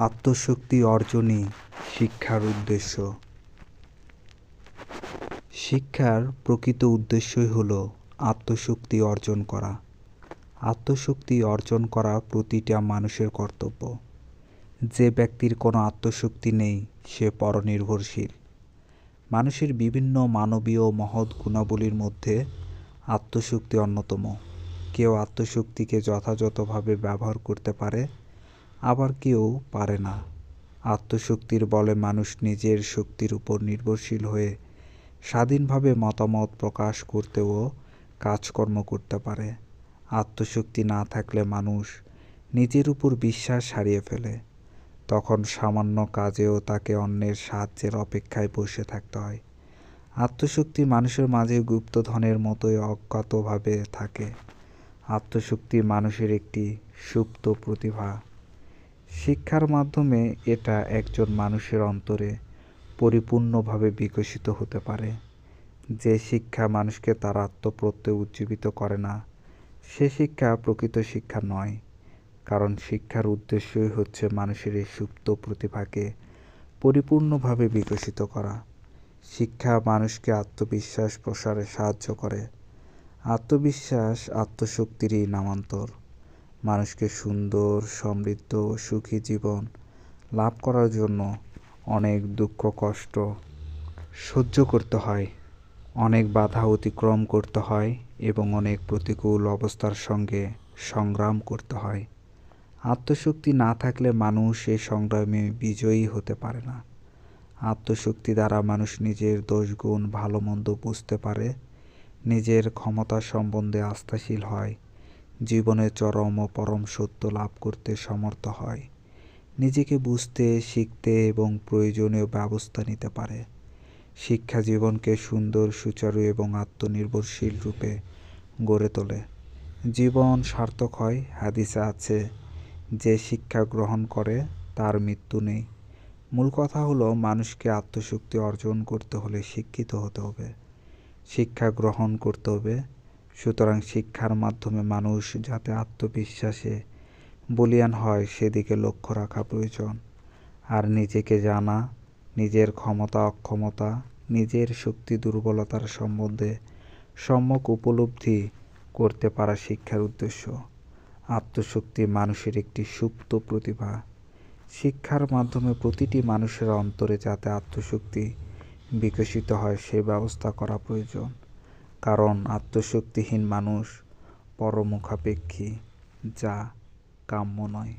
আত্মশক্তি অর্জনই শিক্ষার উদ্দেশ্য। শিক্ষার প্রকৃত উদ্দেশ্যই হল আত্মশক্তি অর্জন করা। আত্মশক্তি অর্জন করা প্রতিটা মানুষের কর্তব্য। যে ব্যক্তির কোনো আত্মশক্তি নেই, সে পরনির্ভরশীল। মানুষের বিভিন্ন মানবীয় মহৎ গুণাবলীর মধ্যে আত্মশক্তি অন্যতম। কেউ আত্মশক্তিকে যথাযথভাবে ব্যবহার করতে পারে আবার কেউ পারে না। আত্মশক্তির বলে মানুষ নিজের শক্তির উপর নির্ভরশীল হয়ে স্বাধীনভাবে মতামত প্রকাশ করতেও কাজকর্ম করতে পারে। আত্মশক্তি না থাকলে মানুষ নিজের উপর বিশ্বাস হারিয়ে ফেলে। তখন সামান্য কাজেও তাকে অন্যের সাহায্যের অপেক্ষায় বসে থাকতে হয়। আত্মশক্তি মানুষের মাঝে গুপ্তধনের মতোই অজ্ঞাতভাবে থাকে। আত্মশক্তি মানুষের একটি সুপ্ত প্রতিভা। শিক্ষার মাধ্যমে এটা একজন মানুষের অন্তরে পরিপূর্ণভাবে বিকশিত হতে পারে। যে শিক্ষা মানুষকে তার আত্মপ্রত্যয় উজ্জীবিত করে না, সে শিক্ষা প্রকৃত শিক্ষা নয়। কারণ শিক্ষার উদ্দেশ্যই হচ্ছে মানুষের এই সুপ্ত প্রতিভাকে পরিপূর্ণভাবে বিকশিত করা। শিক্ষা মানুষকে আত্মবিশ্বাস প্রসারে সাহায্য করে। আত্মবিশ্বাস আত্মশক্তিরই নামান্তর। মানুষকে সুন্দর, সমৃদ্ধ সুখী জীবন লাভ করার জন্য অনেক দুঃখ, কষ্ট সহ্য করতে হয়। অনেক বাধা অতিক্রম করতে হয় এবং অনেক প্রতিকূল অবস্থার সঙ্গে সংগ্রাম করতে হয়। আত্মশক্তি না থাকলে মানুষ এই সংগ্রামে বিজয়ী হতে পারে না। আত্মশক্তি দ্বারা মানুষ নিজের দোষগুণ ভালো মন্দ বুঝতে পারে। নিজের ক্ষমতা সম্বন্ধে আস্থাশীল হয়। জীবনে চরম ও পরম সত্য লাভ করতে সমর্থ হয়। নিজেকে বুঝতে, শিখতে এবং প্রয়োজনীয় ব্যবস্থা নিতে পারে। শিক্ষা জীবনকে সুন্দর, সুচারু এবং আত্মনির্ভরশীল রূপে গড়ে তোলে। জীবন সার্থক হয়, হাদিসে আছে, যে শিক্ষা গ্রহণ করে, তার মৃত্যু নেই। মূল কথা হলো, মানুষকে আত্মশক্তি অর্জন করতে হলে শিক্ষিত হতে হবে। শিক্ষা গ্রহণ করতে হবে সুতরাং শিক্ষার মাধ্যমে মানুষ যাতে আত্মবিশ্বাসে বলিয়ান হয়, সেদিকে লক্ষ্য রাখা প্রয়োজন। আর নিজেকে জানা, নিজের ক্ষমতা, অক্ষমতা, নিজের শক্তি, দুর্বলতার সম্বন্ধে সম্যক উপলব্ধি করতে পারা শিক্ষার উদ্দেশ্য। আত্মশক্তি মানুষের একটি সুপ্ত প্রতিভা। শিক্ষার মাধ্যমে প্রতিটি মানুষের অন্তরে যাতে আত্মশক্তি বিকশিত হয়, সে ব্যবস্থা করা প্রয়োজন। কারণ আত্মশক্তিহীন মানুষ পরমুখাপেক্ষী যা কাম্য নয়।